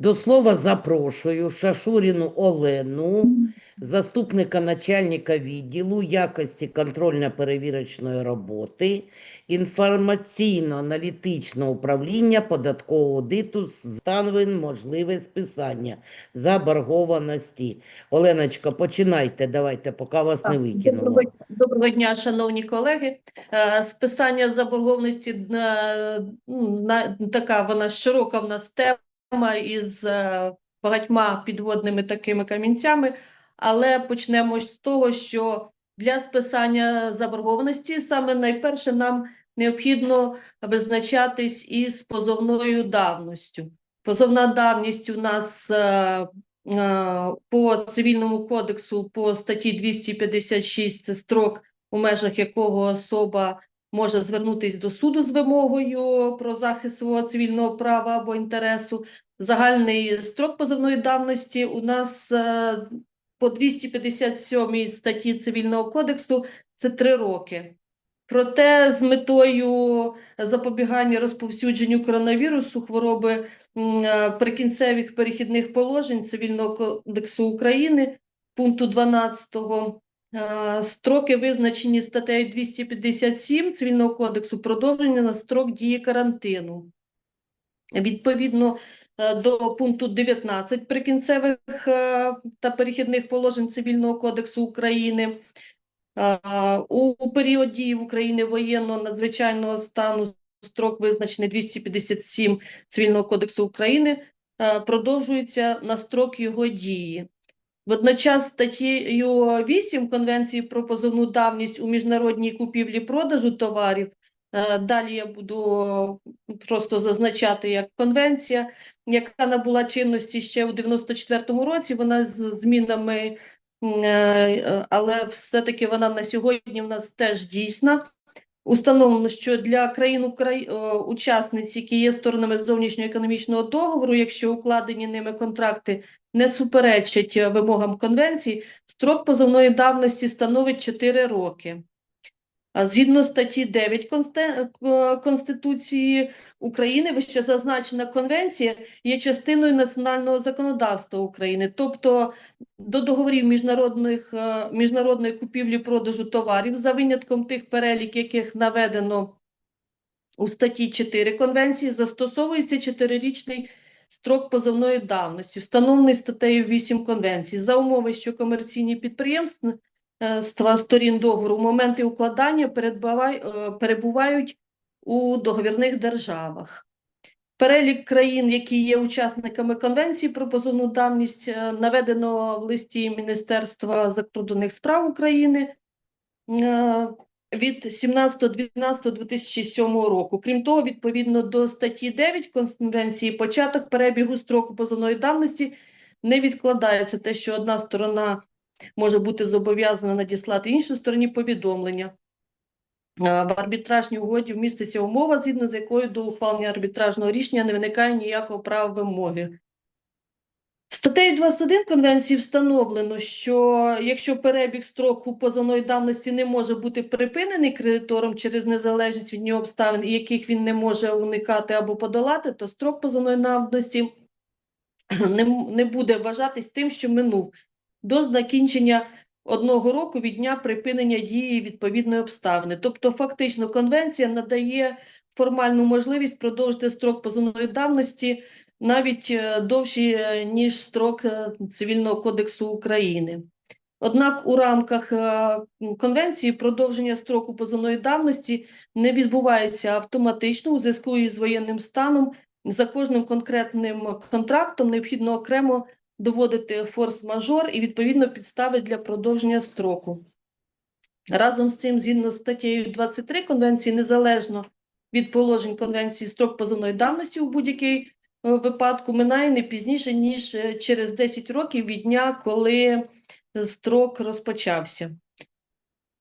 До слова запрошую Шашуріну Олену, заступника начальника відділу якості контрольно-перевірочної роботи, інформаційно-аналітичного управління податкового аудиту становин можливе списання заборгованості. Оленочка, починайте, давайте, поки вас не викинуло. Доброго, дня, шановні колеги. Е, Списання заборгованості е, м, на, така вона широка в нас тема із е, багатьма підводними такими камінцями, але почнемо з того, що для списання заборгованості саме найперше нам необхідно визначатись із позовною давністю. Позовна давність у нас е, Е, по цивільному кодексу по статті 256 це строк, у межах якого особа може звернутися до суду з вимогою про захист свого цивільного права або інтересу. Загальний строк позовної давності у нас е, по 257 статті цивільного кодексу це 3 роки. Проте з метою запобігання розповсюдженню коронавірусу хвороби е, прикінцевих перехідних положень Цивільного кодексу України пункту 12 е, строки визначені статтею 257 Цивільного кодексу продовжені на строк дії карантину. Відповідно е, до пункту 19 прикінцевих е, та перехідних положень Цивільного кодексу України У період дії в Україні воєнного надзвичайного стану строк визначений 257 Цивільного кодексу України е, продовжується на строк його дії. Водночас статтею 8 Конвенції про позовну давність у міжнародній купівлі-продажу товарів, е, далі я буду просто зазначати як конвенція, яка набула чинності ще у 94-му році, вона з змінами е, але все-таки вона на сьогодні в нас теж дійсна. Установлено, що для країн е, учасниць, які є сторонами зовнішньоекономічного договору, якщо укладені ними контракти не суперечать е, вимогам конвенції, строк позовної давності становить 4 роки. Згідно статті 9 е, Конституції України, вище зазначена конвенція є частиною національного законодавства України, тобто до договорів міжнародних, е, міжнародної купівлі-продажу товарів за винятком тих перелік, яких наведено у статті 4 Конвенції, застосовується чотирирічний строк позовної давності, встановлений статтею 8 Конвенції, за умови, що комерційні підприємства ства сторін договору в моменти укладання е, перебувають у договірних державах. Перелік країн, які є учасниками Конвенції про позовну давність, е, наведено в листі Міністерства закордонних справ України е, від 17.12.2007 року. Крім того, відповідно до статті 9 Конвенції, початок перебігу строку позовної давності не відкладається те, що одна сторона може бути зобов'язана надіслати іншій стороні повідомлення. В арбітражній угоді вміститься умова, згідно з якою до ухвалення арбітражного рішення не виникає ніякого права вимоги. Статтею 21 Конвенції встановлено, що якщо перебіг строку позовної давності не може бути припинений кредитором через незалежність від нього обставин, яких він не може уникати або подолати, то строк позовної давності не, не буде вважатись тим, що минув до закінчення одного року від дня припинення дії відповідної обставини. Тобто, фактично, конвенція надає формальну можливість продовжити строк позовної давності навіть е, довший, е, ніж строк е, Цивільного кодексу України. Однак у рамках конвенції продовження строку позовної давності не відбувається автоматично у зв'язку із воєнним станом. За кожним конкретним контрактом необхідно окремо доводити форс-мажор і відповідно підстави для продовження строку. Разом з цим, згідно з статтею 23 Конвенції, незалежно від положень Конвенції, строк позовної давності у будь-який е, випадку минає не пізніше, ніж е, через 10 років від дня, коли е, строк розпочався.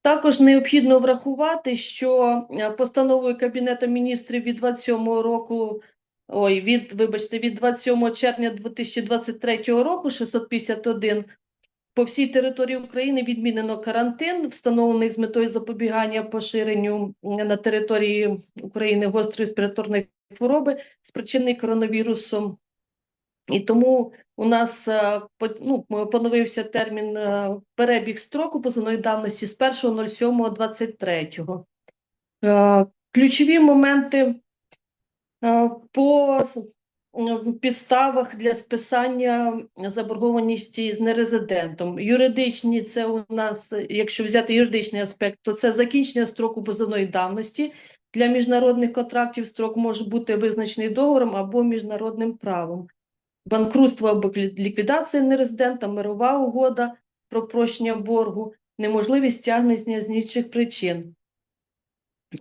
Також необхідно врахувати, що постановою Кабінету міністрів від 27 року, ой, від, вибачте, від 27 червня 2023 року 651 по всій території України відмінено карантин, встановлений з метою запобігання поширенню на території України гострої респіраторної хвороби, спричиненої коронавірусом. І тому у нас е, ну, поновився термін е, перебіг строку позовної давності з 1.07.23. Е, Ключові моменти по підставах для списання заборгованості з нерезидентом. Юридичні це у нас, е, якщо взяти юридичний аспект, то це закінчення строку позовної давності. Для міжнародних контрактів строк може бути визначений договором або міжнародним правом. Банкрутство або ліквідація нерезидента, мирова угода про прощення боргу, неможливість стягнення з інших причин.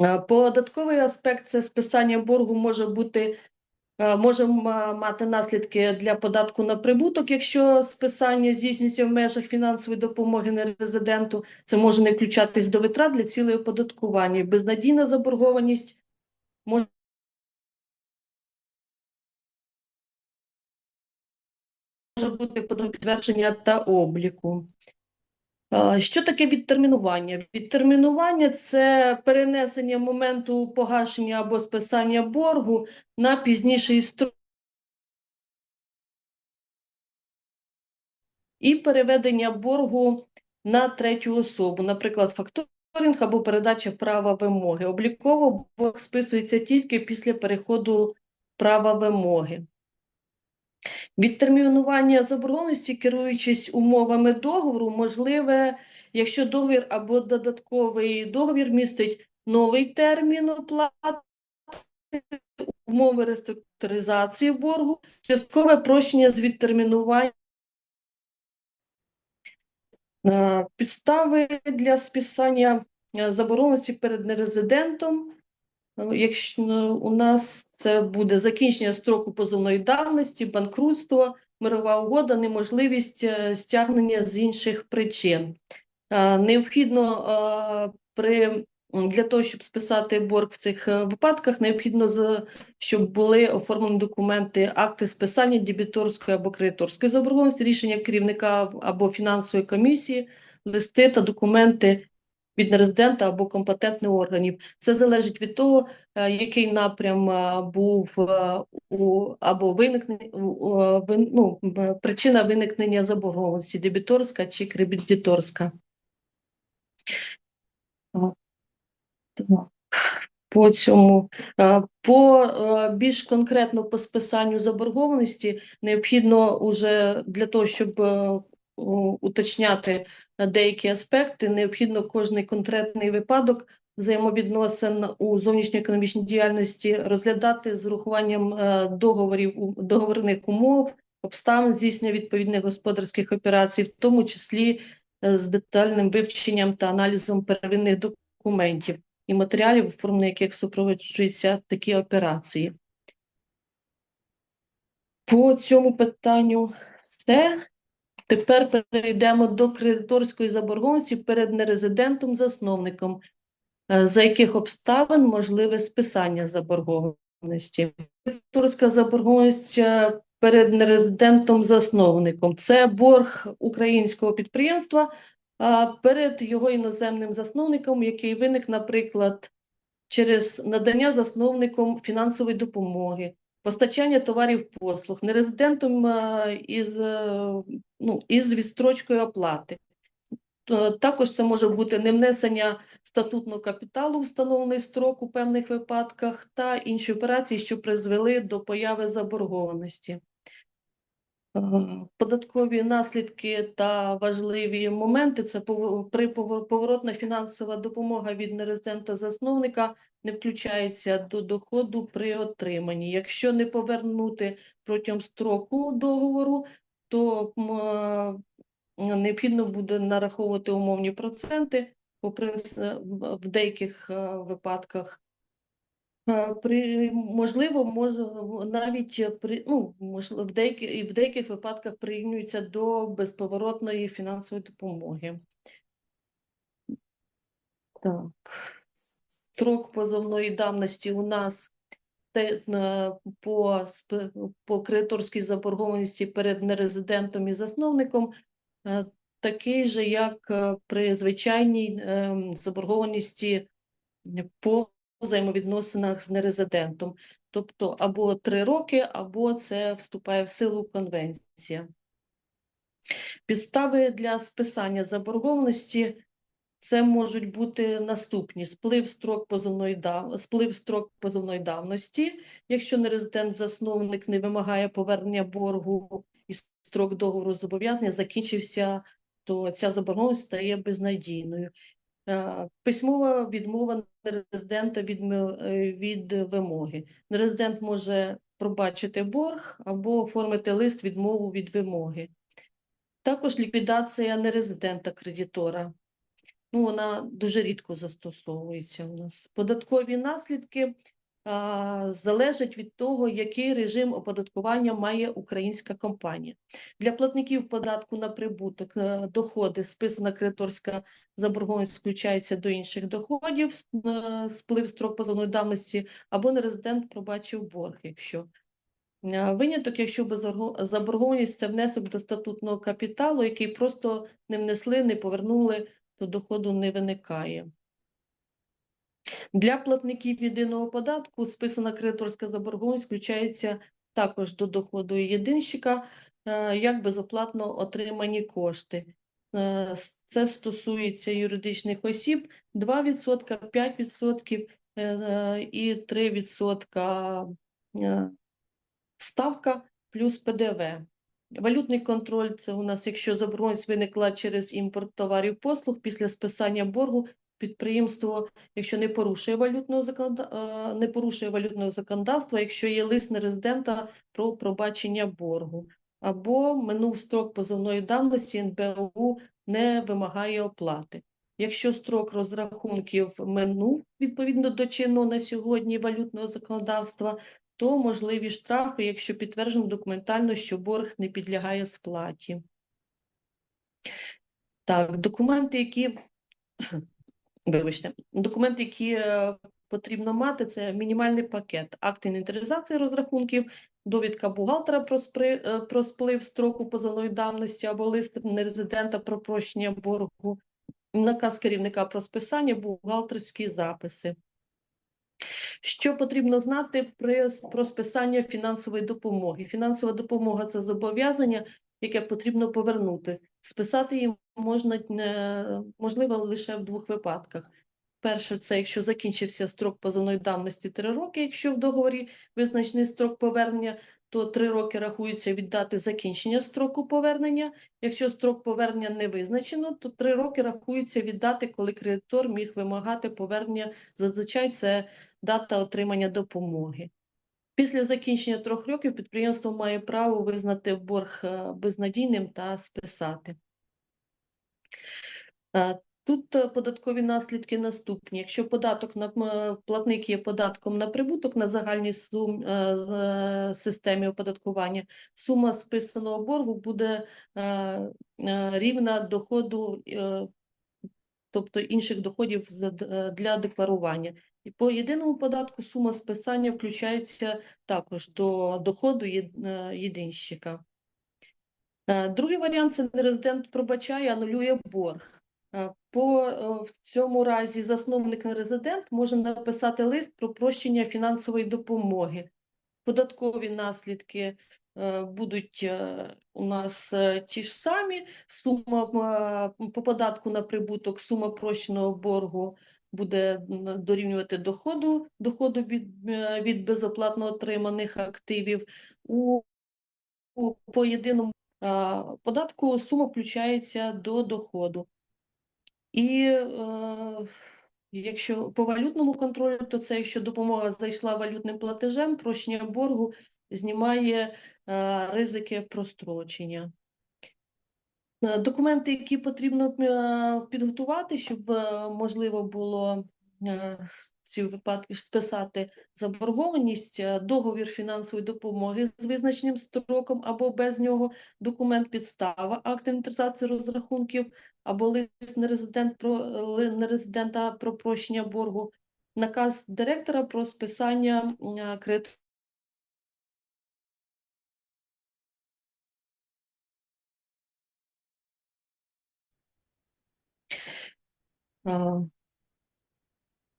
Е, Податковий аспект це списання боргу може бути е, може мати наслідки для податку на прибуток, якщо списання здійснюється в межах фінансової допомоги нерезиденту. Це може не включатись до витрат для цілей оподаткування. Безнадійна заборгованість може бути підтвердження та обліку. Що таке відтермінування? Відтермінування це перенесення моменту погашення або списання боргу на пізніший строк і переведення боргу на третю особу, наприклад, факторинг або передача права вимоги. Обліково борг списується тільки після переходу права вимоги. Відтермінування заборгованості, керуючись умовами договору, можливе, якщо договір або додатковий договір містить новий термін оплати, умови реструктуризації боргу, часткове прощення з відтермінування. Е, Підстави для списання е, заборгованості перед нерезидентом. Якщо у нас це буде закінчення строку позовної давності, банкрутство, мирова угода, неможливість е, стягнення з інших причин. Е, Необхідно е, при для того, щоб списати борг в цих випадках, необхідно щоб були оформлені документи, акти списання дебіторської або кредиторської заборгованості, рішення керівника або фінансової комісії, листи та документи від нерезидента або компетентних органів. Це залежить від того, е, який напрям е, був е, у або виникнення ну, причина виникнення заборгованості дебіторська чи кредиторська. По цьому по більш конкретно по списанню заборгованості необхідно уже для того, щоб уточняти деякі аспекти, необхідно кожний конкретний випадок взаємовідносин у зовнішньоекономічній діяльності розглядати з урахуванням е, договорів договорних умов, обставин здійснення відповідних господарських операцій, в тому числі е, з детальним вивченням та аналізом первинних документів і матеріалів, оформлення яких супроводжуються такі операції. По цьому питанню все. Тепер перейдемо до кредиторської заборгованості перед нерезидентом-засновником, е, за яких обставин можливе списання заборгованості. Кредиторська заборгованість е, перед нерезидентом-засновником це борг українського підприємства перед його іноземним засновником, який виник, наприклад, через надання засновником фінансової допомоги, постачання товарів послуг, нерезидентом е, із, е, ну, із відстрочкою оплати. Також це може бути невнесення статутного капіталу, встановлений строк у певних випадках, та інші операції, що призвели до появи заборгованості. Е, Податкові наслідки та важливі моменти це при поворотна фінансова допомога від нерезидента засновника не включається до доходу при отриманні. Якщо не повернути протягом строку договору, то е, необхідно буде нараховувати умовні проценти по в деяких е, випадках. Е, При можливо, може навіть е, при ну можливо в деяких в деяких випадках прирівнюється до безповоротної фінансової допомоги. Так, строк позовної давності у нас е, по, по кредиторській заборгованості перед нерезидентом і засновником такий же, як при звичайній ем, заборгованості по взаємовідносинах з нерезидентом. Тобто або три роки, або це вступає в силу конвенція. Підстави для списання заборгованості це можуть бути наступні: сплив строк позовної дав... сплив строк позовної давності, якщо нерезидент-засновник не вимагає повернення боргу і строк договору зобов'язання закінчився, то ця заборгованість стає безнадійною. Е, Письмова відмова нерезидента від, е, від вимоги. Нерезидент може пробачити борг або оформити лист відмову від вимоги. Також ліквідація нерезидента кредитора. Ну, вона дуже рідко застосовується у нас. Податкові наслідки а, залежать від того, який режим оподаткування має українська компанія. Для платників податку на прибуток, е, доходи, списана кредиторська заборгованість включається до інших доходів, е, сплив строк позовної давності, або нерезидент пробачив борг, якщо. Е, Виняток, якщо заборгованість це внесок до статутного капіталу, який просто не внесли, не повернули, то доходу не виникає. Для платників єдиного податку списана кредиторська заборгованість включається також до доходу єдинщика е, як безоплатно отримані кошти. Е, Це стосується юридичних осіб 2%, 5% е, і 3% е, ставка плюс ПДВ. Валютний контроль це у нас, якщо заборгованість виникла через імпорт товарів послуг після списання боргу, підприємство, якщо не порушує валютного законода- е, не порушує валютного законодавства, якщо є лист нерезидента про пробачення боргу, або минув строк позовної давності НБУ не вимагає оплати. Якщо строк розрахунків минув відповідно до чинного на сьогодні валютного законодавства, то можливі штрафи, якщо підтверджено документально, що борг не підлягає сплаті. Так, документи, які вибачте, документи, які е, потрібно мати, це мінімальний пакет, акт інвентаризації розрахунків, довідка бухгалтера про, спри, е, про сплив строку позовної давності або лист нерезидента про прощення боргу, наказ керівника про списання, бухгалтерські записи. Що потрібно знати при про списання фінансової допомоги? Фінансова допомога це зобов'язання, яке потрібно повернути. Списати її можна е, можливо лише в двох випадках. Перше, це якщо закінчився строк позовної давності 3 роки. Якщо в договорі визначений строк повернення, то 3 роки рахується від дати закінчення строку повернення. Якщо строк повернення не визначено, то 3 роки рахується від дати, коли кредитор міг вимагати повернення. Зазвичай це дата отримання допомоги. Після закінчення трьох років підприємство має право визнати борг е, безнадійним та списати. Е, Тут е, податкові наслідки наступні. Якщо податок на платник є податком на прибуток на загальній сум, е, е, системі оподаткування, сума списаного боргу буде е, е, рівна доходу, е, тобто інших доходів е, для декларування. І по єдиному податку сума списання включається також до доходу е, єдинщика. Е, Другий варіант це нерезидент пробачає, анулює борг. Е, По е, в цьому разі засновник нерезидент може написати лист про прощення фінансової допомоги. Податкові наслідки е, будуть у нас ті ж самі. Сума по податку на прибуток, сума прощеного боргу буде дорівнювати доходу, доходу від, від безоплатно отриманих активів. У, у по єдиному податку сума включається до доходу. І е, якщо по валютному контролю, то це якщо допомога зайшла валютним платежем, прощення боргу знімає е, ризики прострочення. Е, Документи, які потрібно е, підготувати, щоб е, можливо було ці випадки списати заборгованість, е, договір фінансової допомоги з визначеним строком або без нього, документ підстава, акт інвентаризації розрахунків або лист нерезидент про нерезидента про прощення боргу, наказ директора про списання е, кредиту.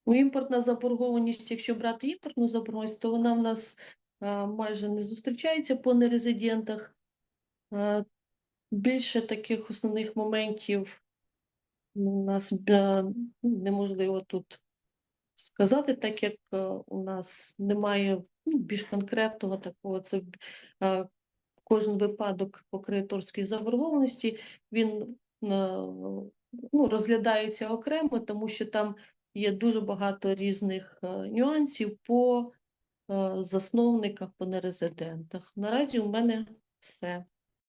Ну, імпортна заборгованість, якщо брати імпортну заборгованість, то вона в нас е, майже не зустрічається по нерезидентах. Е, Більше таких основних моментів у нас е, неможливо тут сказати, так як у нас немає ну, більш конкретного такого. Це кожен випадок по кредиторській заборгованості, він ну, розглядається окремо, тому що там є дуже багато різних е, нюансів по е, засновниках, по нерезидентах. Наразі у мене все.